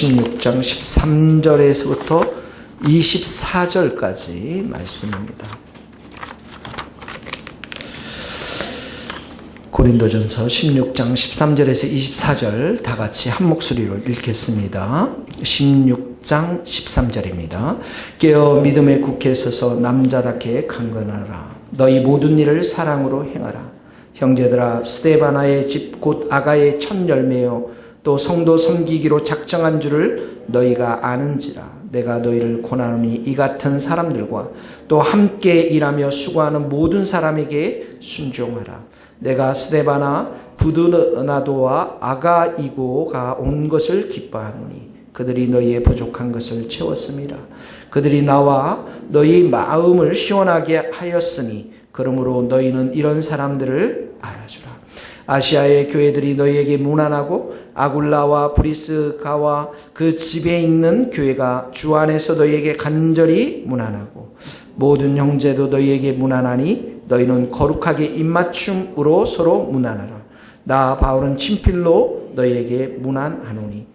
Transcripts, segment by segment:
16장 13절에서부터 24절까지 말씀입니다. 고린도전서 16장 13절에서 24절 다 같이 한 목소리로 읽겠습니다. 16장 13절입니다. 깨어 믿음의 국회에 서서 남자답게 강건하라. 너희 모든 일을 사랑으로 행하라. 형제들아 스데바나의 집 곧 아가의 첫 열매요 또 성도 섬기기로 작정한 줄을 너희가 아는지라. 내가 너희를 고나노니 이 같은 사람들과 또 함께 일하며 수고하는 모든 사람에게 순종하라. 내가 스데바나 부드나도와 아가이고가 온 것을 기뻐하노니 그들이 너희의 부족한 것을 채웠습니다. 그들이 나와 너희 마음을 시원하게 하였으니 그러므로 너희는 이런 사람들을 알아주라. 아시아의 교회들이 너희에게 무난하고 아굴라와 브리스가와 그 집에 있는 교회가 주 안에서 너희에게 간절히 무난하고 모든 형제도 너희에게 무난하니 너희는 거룩하게 입맞춤으로 서로 무난하라. 나 바울은 친필로 너희에게 무난하노니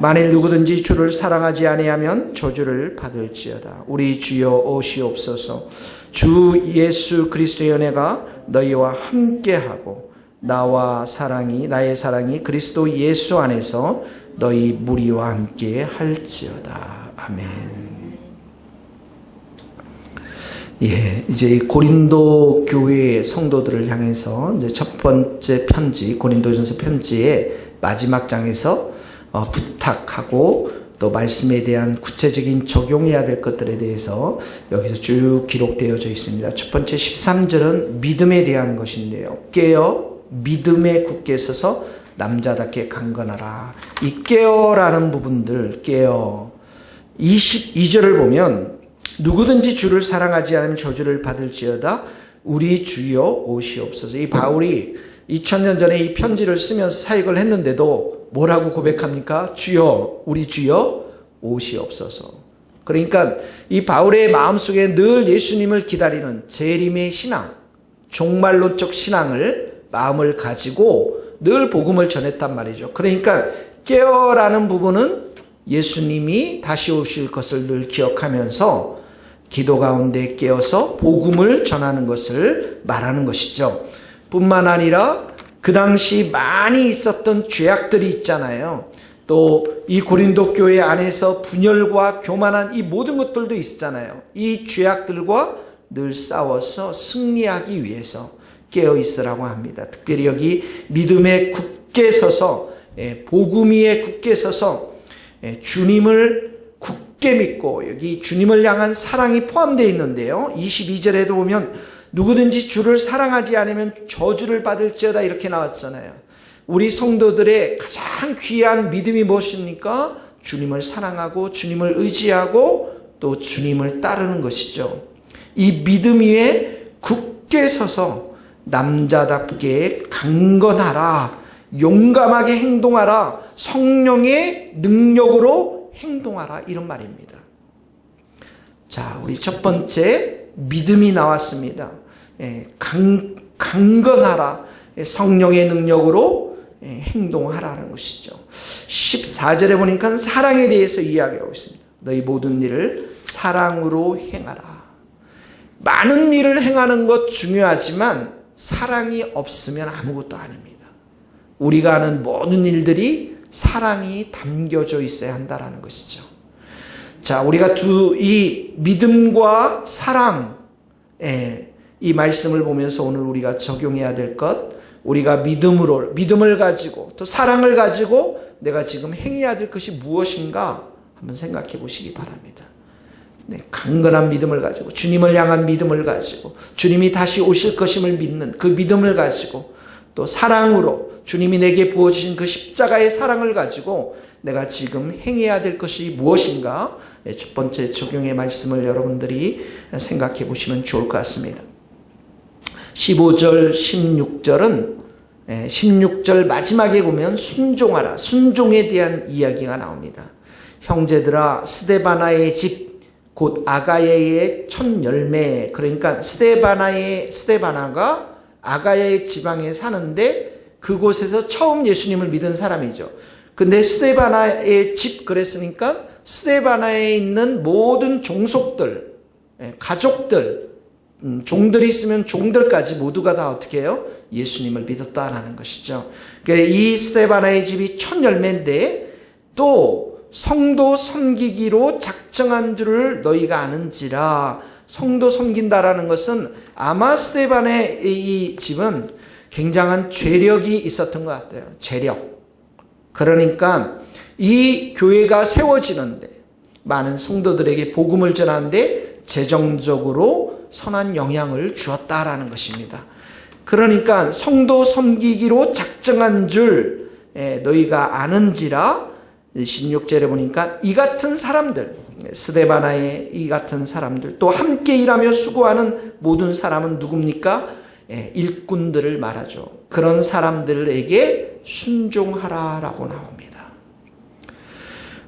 만일 누구든지 주를 사랑하지 아니하면 저주를 받을지어다. 우리 주여 오시옵소서. 주 예수 그리스도의 연애가 너희와 함께하고 나와 사랑이 나의 사랑이 그리스도 예수 안에서 너희 무리와 함께 할지어다. 아멘. 예, 이제 고린도 교회 성도들을 향해서 이제 첫 번째 편지 고린도전서 편지의 마지막 장에서 어, 부탁하고 또 말씀에 대한 구체적인 적용해야 될 것들에 대해서 여기서 쭉 기록되어져 있습니다. 첫 번째 13절은 믿음에 대한 것인데요. 깨어 믿음에 굳게 서서 남자답게 강건하라. 이 깨어라는 부분들 깨어 22절을 보면 누구든지 주를 사랑하지 않으면 저주를 받을지어다 우리 주여 오시옵소서. 이 바울이 2000년 전에 이 편지를 쓰면서 사역을 했는데도 뭐라고 고백합니까? 주여, 우리 주여 오시옵소서. 그러니까 이 바울의 마음속에 늘 예수님을 기다리는 재림의 신앙, 종말론적 신앙을 마음을 가지고 늘 복음을 전했단 말이죠. 그러니까 깨어라는 부분은 예수님이 다시 오실 것을 늘 기억하면서 기도 가운데 깨어서 복음을 전하는 것을 말하는 것이죠. 뿐만 아니라 그 당시 많이 있었던 죄악들이 있잖아요. 또 이 고린도 교회 안에서 분열과 교만한 이 모든 것들도 있었잖아요. 이 죄악들과 늘 싸워서 승리하기 위해서 깨어 있으라고 합니다. 특별히 여기 믿음에 굳게 서서 예, 복음 위에 굳게 서서 예, 주님을 굳게 믿고 여기 주님을 향한 사랑이 포함되어 있는데요. 22절에도 보면 누구든지 주를 사랑하지 않으면 저주를 받을지어다 이렇게 나왔잖아요. 우리 성도들의 가장 귀한 믿음이 무엇입니까? 주님을 사랑하고 주님을 의지하고 또 주님을 따르는 것이죠. 이 믿음 위에 굳게 서서 남자답게 강건하라. 용감하게 행동하라. 성령의 능력으로 행동하라. 이런 말입니다. 자, 우리 첫 번째 믿음이 나왔습니다. 예, 강, 강건하라. 예, 성령의 능력으로 예, 행동하라는 것이죠. 14절에 보니까 사랑에 대해서 이야기하고 있습니다. 너희 모든 일을 사랑으로 행하라. 많은 일을 행하는 것 중요하지만 사랑이 없으면 아무것도 아닙니다. 우리가 하는 모든 일들이 사랑이 담겨져 있어야 한다라는 것이죠. 자, 우리가 두, 이 믿음과 사랑, 예, 이 말씀을 보면서 오늘 우리가 적용해야 될 것, 우리가 믿음으로, 믿음을 가지고, 또 사랑을 가지고 내가 지금 행해야 될 것이 무엇인가 한번 생각해 보시기 바랍니다. 네, 강건한 믿음을 가지고, 주님을 향한 믿음을 가지고, 주님이 다시 오실 것임을 믿는 그 믿음을 가지고, 또 사랑으로 주님이 내게 부어주신 그 십자가의 사랑을 가지고 내가 지금 행해야 될 것이 무엇인가? 네, 첫 번째 적용의 말씀을 여러분들이 생각해 보시면 좋을 것 같습니다. 15절, 16절은 16절 마지막에 보면 순종하라. 순종에 대한 이야기가 나옵니다. 형제들아 스데바나의 집 곧 아가야의 첫 열매 그러니까 스데바나의 스데바나가 아가야의 지방에 사는데 그곳에서 처음 예수님을 믿은 사람이죠. 근데 스데바나의 집 그랬으니까 스데바나에 있는 모든 종속들, 예, 가족들, 음, 종들이 있으면 종들까지 모두가 다 어떻게 해요? 예수님을 믿었다라는 것이죠. 이 스데바나의 집이 첫 열매인데 또 성도 섬기기로 작정한 줄을 너희가 아는지라 성도 섬긴다라는 것은 아마 스데반의 이 집은 굉장한 죄력이 있었던 것 같아요. 재력. 그러니까 이 교회가 세워지는데 많은 성도들에게 복음을 전하는데 재정적으로 선한 영향을 주었다라는 것입니다. 그러니까 성도 섬기기로 작정한 줄 예, 너희가 아는지라 16절에 보니까 이 같은 사람들, 스데바나의 이 같은 사람들, 또 함께 일하며 수고하는 모든 사람은 누굽니까? 예, 일꾼들을 말하죠. 그런 사람들에게 순종하라라고 나옵니다.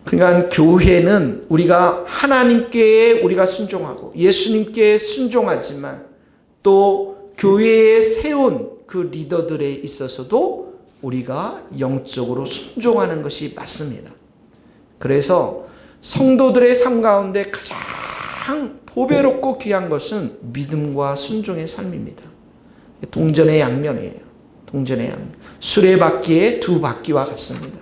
그러니까 교회는 우리가 하나님께 우리가 순종하고 예수님께 순종하지만 또 교회에 세운 그 리더들에 있어서도 우리가 영적으로 순종하는 것이 맞습니다. 그래서 성도들의 삶 가운데 가장 보배롭고 귀한 것은 믿음과 순종의 삶입니다. 동전의 양면이에요. 동전의 양면. 수레바퀴의 두 바퀴와 같습니다.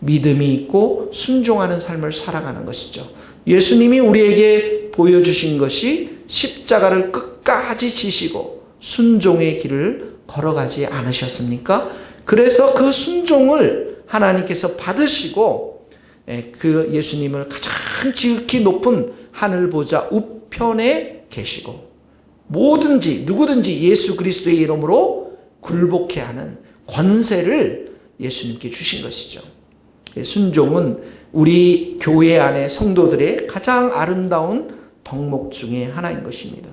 믿음이 있고 순종하는 삶을 살아가는 것이죠. 예수님이 우리에게 보여주신 것이 십자가를 끝까지 지시고 순종의 길을 걸어가지 않으셨습니까? 그래서 그 순종을 하나님께서 받으시고 예, 그 예수님을 가장 지극히 높은 하늘 보좌 우편에 계시고 뭐든지 누구든지 예수 그리스도의 이름으로 굴복해 하는 권세를 예수님께 주신 것이죠. 예, 순종은 우리 교회 안의 성도들의 가장 아름다운 덕목 중의 하나인 것입니다.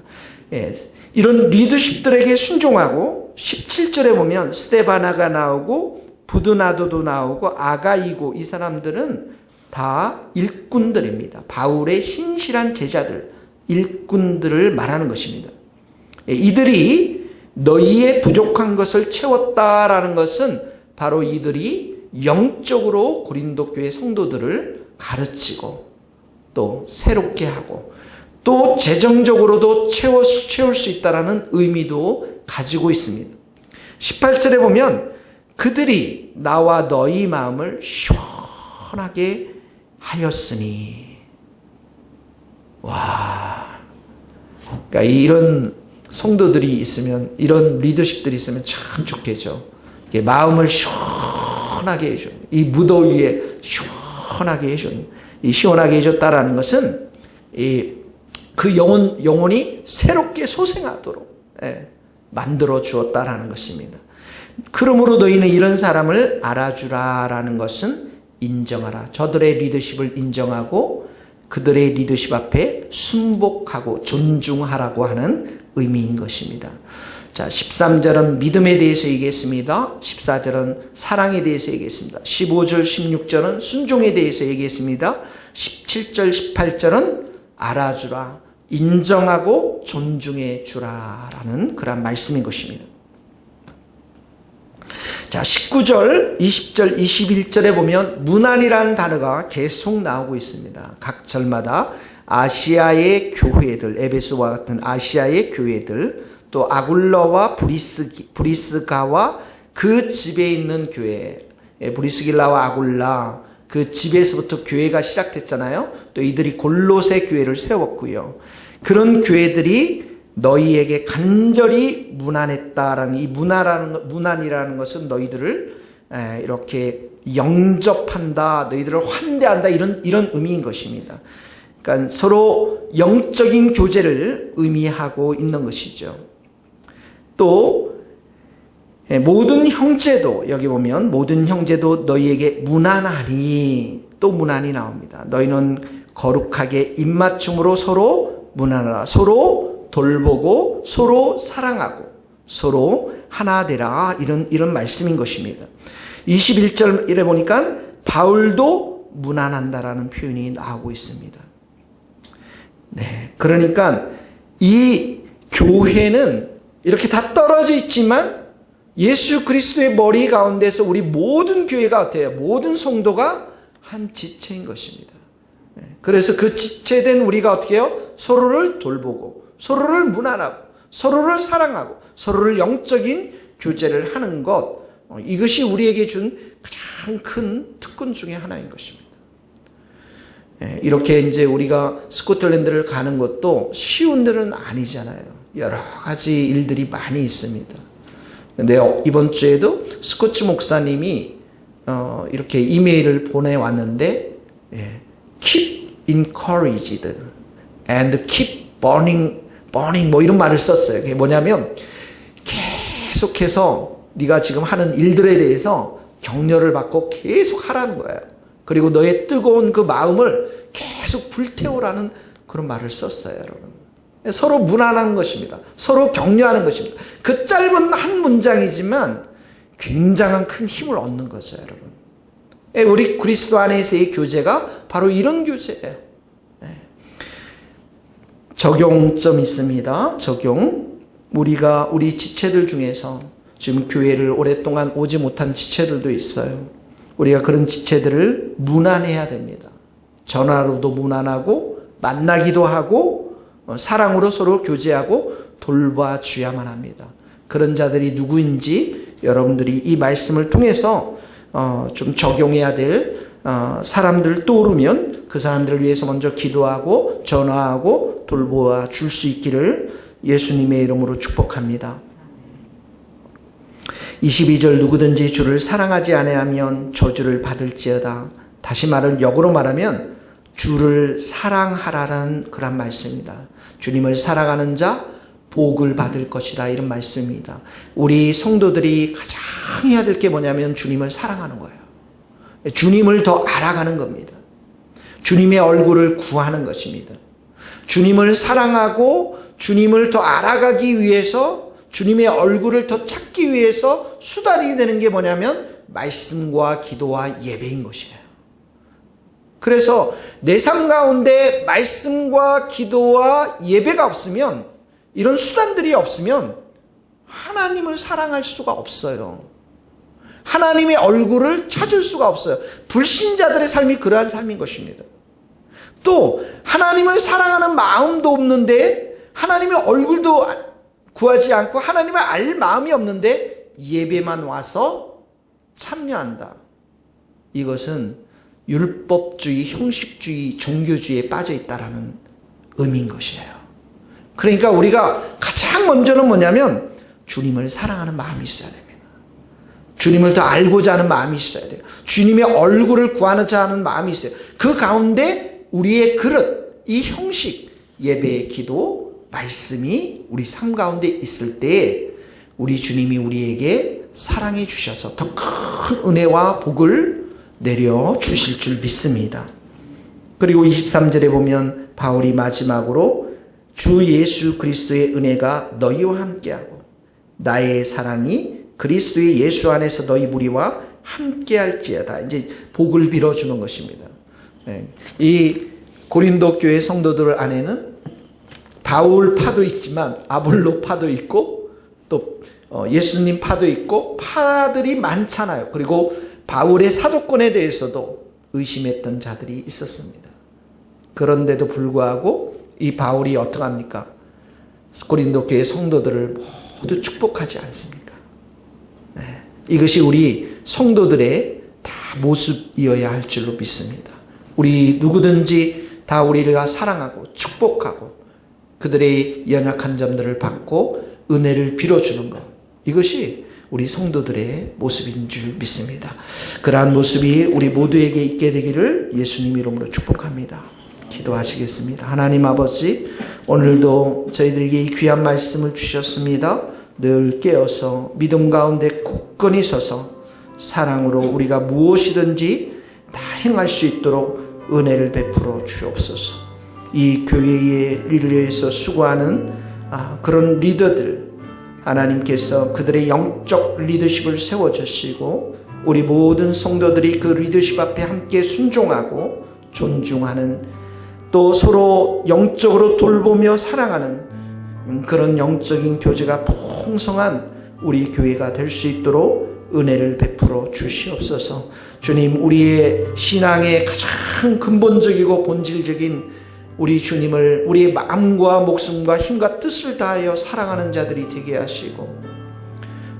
예, 이런 리더십들에게 순종하고 17절에 보면 스테바나가 나오고 부드나도도 나오고 아가이고 이 사람들은 다 일꾼들입니다. 바울의 신실한 제자들, 일꾼들을 말하는 것입니다. 예, 이들이 너희의 부족한 것을 채웠다라는 것은 바로 이들이 영적으로 고린도 교회 성도들을 가르치고 또 새롭게 하고 또 재정적으로도 채워, 채울 수 있다라는 의미도 가지고 있습니다. 18절에 보면 그들이 나와 너희 마음을 시원하게 하였으니 와 그러니까 이런 성도들이 있으면 이런 리더십들이 있으면 참 좋겠죠. 마음을 시원하게 해줘. 이 무더위에 시원하게 해줘. 이 시원하게 해줬다라는 것은 이 그 영혼 영혼이 새롭게 소생하도록 예, 만들어 주었다라는 것입니다. 그러므로 너희는 이런 사람을 알아주라라는 것은 인정하라. 저들의 리더십을 인정하고 그들의 리더십 앞에 순복하고 존중하라고 하는 의미인 것입니다. 자, 13절은 믿음에 대해서 얘기했습니다. 14절은 사랑에 대해서 얘기했습니다. 15절, 16절은 순종에 대해서 얘기했습니다. 17절, 18절은 알아주라. 인정하고 존중해 주라라는 그런 말씀인 것입니다. 자, 19절, 20절, 21절에 보면 문안이라는 단어가 계속 나오고 있습니다. 각 절마다 아시아의 교회들, 에베소와 같은 아시아의 교회들, 또 아굴러와 브리스, 브리스가와 그 집에 있는 교회, 예, 브리스길라와 아굴라, 그 집에서부터 교회가 시작됐잖아요. 또 이들이 골로새 교회를 세웠고요. 그런 교회들이 너희에게 간절히 문안했다라는 이 문안이라는 문안이라는 것은 너희들을 이렇게 영접한다, 너희들을 환대한다 이런 이런 의미인 것입니다. 그러니까 서로 영적인 교제를 의미하고 있는 것이죠. 또 모든 형제도 여기 보면 모든 형제도 너희에게 문안하니 또 문안이 나옵니다. 너희는 거룩하게 입맞춤으로 서로 문안하라. 서로 돌보고 서로 사랑하고 서로 하나 되라. 이런 이런 말씀인 것입니다. 21절에 보니까 바울도 문안한다라는 표현이 나오고 있습니다. 네. 그러니까 이 교회는 이렇게 다 떨어져 있지만 예수 그리스도의 머리 가운데서 우리 모든 교회가 어때요? 모든 성도가 한 지체인 것입니다. 예, 그래서 그 지체된 우리가 어떻게 해요? 서로를 돌보고, 서로를 무난하고, 서로를 사랑하고, 서로를 영적인 교제를 하는 것, 어, 이것이 우리에게 준 가장 큰 특권 중의 하나인 것입니다. 예, 이렇게 이제 우리가 스코틀랜드를 가는 것도 쉬운 일은 아니잖아요. 여러 가지 일들이 많이 있습니다. 근데 이번 주에도 스코츠 목사님이 어, 이렇게 이메일을 보내왔는데, 예, keep encouraged and keep burning, burning 뭐 이런 말을 썼어요. 그게 뭐냐면 계속해서 네가 지금 하는 일들에 대해서 격려를 받고 계속 하라는 거예요. 그리고 너의 뜨거운 그 마음을 계속 불태우라는 그런 말을 썼어요, 여러분. 서로 무난한 것입니다. 서로 격려하는 것입니다. 그 짧은 한 문장이지만 굉장한 큰 힘을 얻는 거죠, 여러분. 예, 우리 그리스도 안에서의 교제가 바로 이런 교제예요. 예. 적용점 있습니다. 적용. 우리가 우리 지체들 중에서 지금 교회를 오랫동안 오지 못한 지체들도 있어요. 우리가 그런 지체들을 무난해야 됩니다. 전화로도 무난하고 만나기도 하고 어, 사랑으로 서로 교제하고 돌봐줘야만 합니다. 그런 자들이 누구인지 여러분들이 이 말씀을 통해서 어, 좀 적용해야 될 어, 사람들 떠오르면 그 사람들을 위해서 먼저 기도하고 전화하고 돌보아 줄 수 있기를 예수님의 이름으로 축복합니다. 22절 누구든지 주를 사랑하지 아니하면 저주를 받을지어다. 다시 말을 역으로 말하면 주를 사랑하라는 그런 말씀입니다. 주님을 사랑하는 자 복을 받을 것이다 이런 말씀입니다. 우리 성도들이 가장 해야 될 게 뭐냐면 주님을 사랑하는 거예요. 주님을 더 알아가는 겁니다. 주님의 얼굴을 구하는 것입니다. 주님을 사랑하고 주님을 더 알아가기 위해서 주님의 얼굴을 더 찾기 위해서 수단이 되는 게 뭐냐면 말씀과 기도와 예배인 것이에요. 그래서 내 삶 가운데 말씀과 기도와 예배가 없으면 이런 수단들이 없으면 하나님을 사랑할 수가 없어요. 하나님의 얼굴을 찾을 수가 없어요. 불신자들의 삶이 그러한 삶인 것입니다. 또 하나님을 사랑하는 마음도 없는데 하나님의 얼굴도 구하지 않고 하나님을 알 마음이 없는데 예배만 와서 참여한다. 이것은 율법주의, 형식주의, 종교주의에 빠져 있다라는 의미인 것이에요. 그러니까 우리가 가장 먼저는 뭐냐면 주님을 사랑하는 마음이 있어야 됩니다. 주님을 더 알고자 하는 마음이 있어야 돼요. 주님의 얼굴을 구하고자 하는 마음이 있어요. 그 가운데 우리의 그릇, 이 형식, 예배, 기도, 말씀이 우리 삶 가운데 있을 때 우리 주님이 우리에게 사랑해 주셔서 더 큰 은혜와 복을 내려 주실 줄 믿습니다. 그리고 23절에 보면 바울이 마지막으로 주 예수 그리스도의 은혜가 너희와 함께하고 나의 사랑이 그리스도의 예수 안에서 너희 무리와 함께할지어다. 이제 복을 빌어주는 것입니다. 네. 이 고린도 교회 성도들 안에는 바울 파도 있지만 아볼로 파도 있고 또 어, 예수님 파도 있고 파들이 많잖아요. 그리고 바울의 사도권에 대해서도 의심했던 자들이 있었습니다. 그런데도 불구하고 이 바울이 어떡합니까? 고린도 교회 성도들을 모두 축복하지 않습니까? 네. 이것이 우리 성도들의 다 모습이어야 할 줄로 믿습니다. 우리 누구든지 다 우리가 사랑하고 축복하고 그들의 연약한 점들을 받고 은혜를 빌어주는 것. 이것이 우리 성도들의 모습인 줄 믿습니다. 그러한 모습이 우리 모두에게 있게 되기를 예수님 이름으로 축복합니다. 기도하시겠습니다. 하나님 아버지, 오늘도 저희들에게 이 귀한 말씀을 주셨습니다. 늘 깨어서 믿음 가운데 굳건히 서서 사랑으로 우리가 무엇이든지 다 행할 수 있도록 은혜를 베풀어 주옵소서. 이 교회의 위해서 수고하는 아, 그런 리더들, 하나님께서 그들의 영적 리더십을 세워주시고 우리 모든 성도들이 그 리더십 앞에 함께 순종하고 존중하는 또 서로 영적으로 돌보며 사랑하는 그런 영적인 교제가 풍성한 우리 교회가 될 수 있도록 은혜를 베풀어 주시옵소서. 주님, 우리의 신앙의 가장 근본적이고 본질적인 우리 주님을 우리의 마음과 목숨과 힘과 뜻을 다하여 사랑하는 자들이 되게 하시고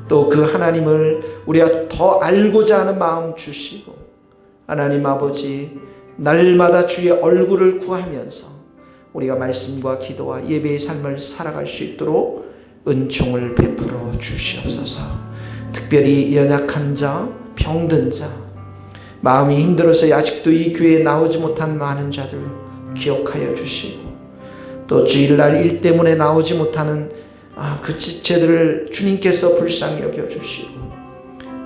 또 그 하나님을 우리가 더 알고자 하는 마음 주시고 하나님 아버지 날마다 주의 얼굴을 구하면서 우리가 말씀과 기도와 예배의 삶을 살아갈 수 있도록 은총을 베풀어 주시옵소서. 특별히 연약한 자, 병든 자, 마음이 힘들어서 아직도 이 교회에 나오지 못한 많은 자들 기억하여 주시고 또 주일날 일 때문에 나오지 못하는 아, 그 지체들을 주님께서 불쌍히 여겨 주시고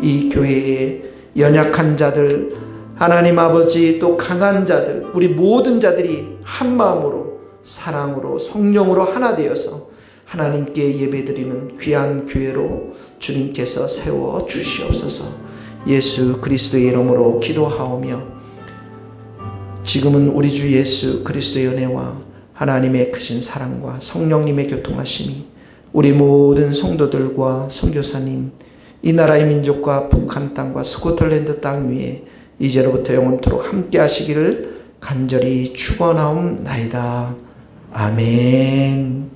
이 교회의 연약한 자들 하나님 아버지 또 강한 자들 우리 모든 자들이 한 마음으로 사랑으로 성령으로 하나 되어서 하나님께 예배드리는 귀한 교회로 주님께서 세워 주시옵소서. 예수 그리스도의 이름으로 기도하오며 지금은 우리 주 예수 그리스도의 은혜와 하나님의 크신 사랑과 성령님의 교통하심이 우리 모든 성도들과 선교사님, 이 나라의 민족과 북한 땅과 스코틀랜드 땅 위에 이제로부터 영원토록 함께 하시기를 간절히 축원하옵나이다. 아멘.